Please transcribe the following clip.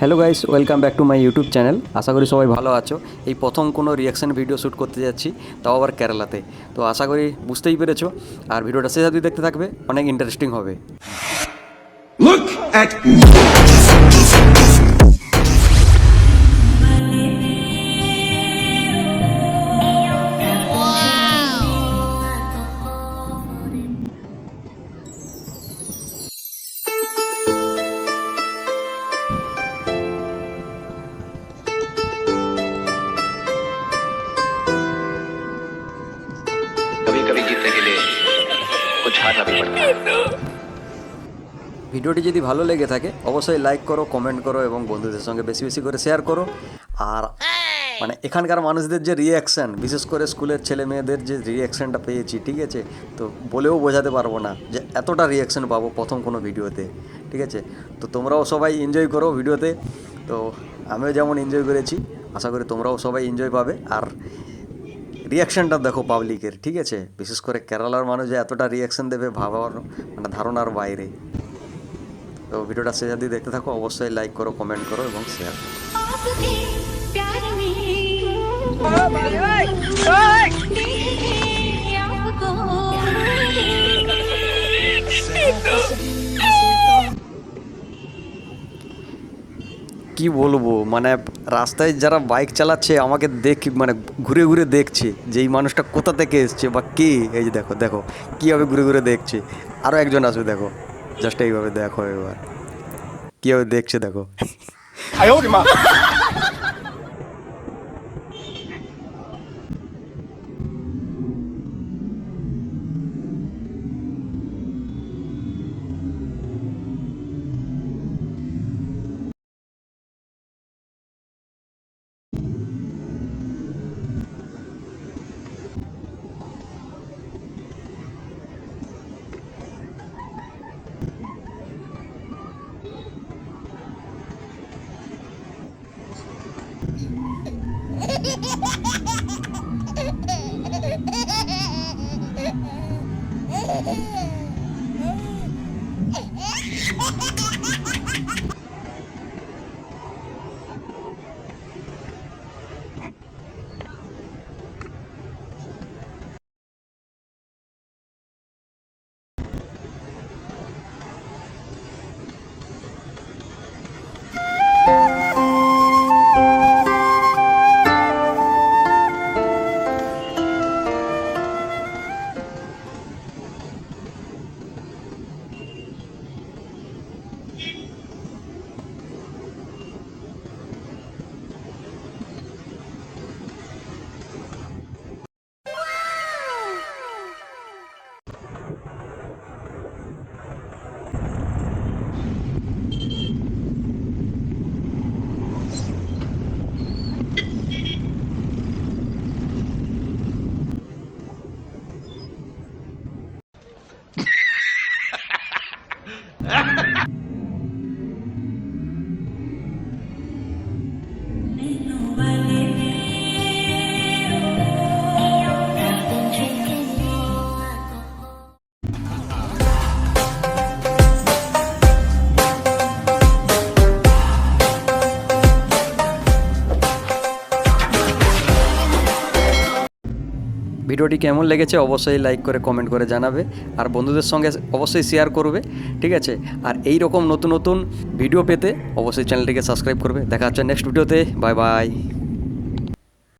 Hello guys welcome back to my YouTube channel আশা করি সবাই ভালো আছো। এই প্রথম কোনো রিয়াকশান ভিডিও শ্যুট করতে যাচ্ছি, তাও আবার কেরালাতে। তো আশা করি বুঝতেই পেরেছ। আর ভিডিওটা শেষ দেখতে থাকবে, অনেক ইন্টারেস্টিং হবে। के लिए कुछ हारना भी पड़ता है ভিডিওটি যদি ভালো লেগে থাকে অবশ্যই লাইক করো কমেন্ট করো এবং বন্ধুদের সঙ্গে বেশি বেশি করে শেয়ার করো আর মানে এখানকার মানুষদের যে রিয়াকশান বিশেষ করে স্কুলের ছেলে মেয়েদের যে রিয়াকশানটা পেয়েছি ঠিক আছে তো বলেও বোঝাতে পারবো না যে এতটা রিয়াকশান পাবো প্রথম কোনো ভিডিওতে ঠিক আছে তো তোমরাও সবাই এনজয় করো ভিডিওতে তো আমিও যেমন এনজয় করেছি আশা করি তোমরাও সবাই এনজয় পাবে আর রিয়াকশানটা দেখো পাবলিকের ঠিক আছে? বিশেষ করে কেরালার মানুষ যে এতটা রিয়াকশান দেবে ভাবার মানে ধারণার বাইরে। তো ভিডিওটা শেষ যদি দেখতে থাকো অবশ্যই লাইক করো কমেন্ট করো এবং শেয়ার করো। কি বলব? মানে রাস্তায় যারা বাইক চালাচ্ছে, আমাকে দেখ মানে ঘুরে ঘুরে দেখছে যে এই মানুষটা কোথা থেকে এসছে বা কে? এই যে দেখো দেখো, কীভাবে ঘুরে ঘুরে দেখছে। আরও একজন আসবে, দেখো। জাস্ট এইভাবে দেখো এবার। কীভাবে দেখছে, দেখো। Ha ha ha! Ha ha ha! ভিডিওটি কেমন লেগেছে অবশ্যই লাইক করে কমেন্ট করে জানাবে আর বন্ধুদের সঙ্গে অবশ্যই শেয়ার করবে, ঠিক আছে? আর এই রকম নতুন নতুন ভিডিও পেতে অবশ্যই চ্যানেলটিকে সাবস্ক্রাইব করবে। দেখা হচ্ছে নেক্সট ভিডিওতে বাই বাই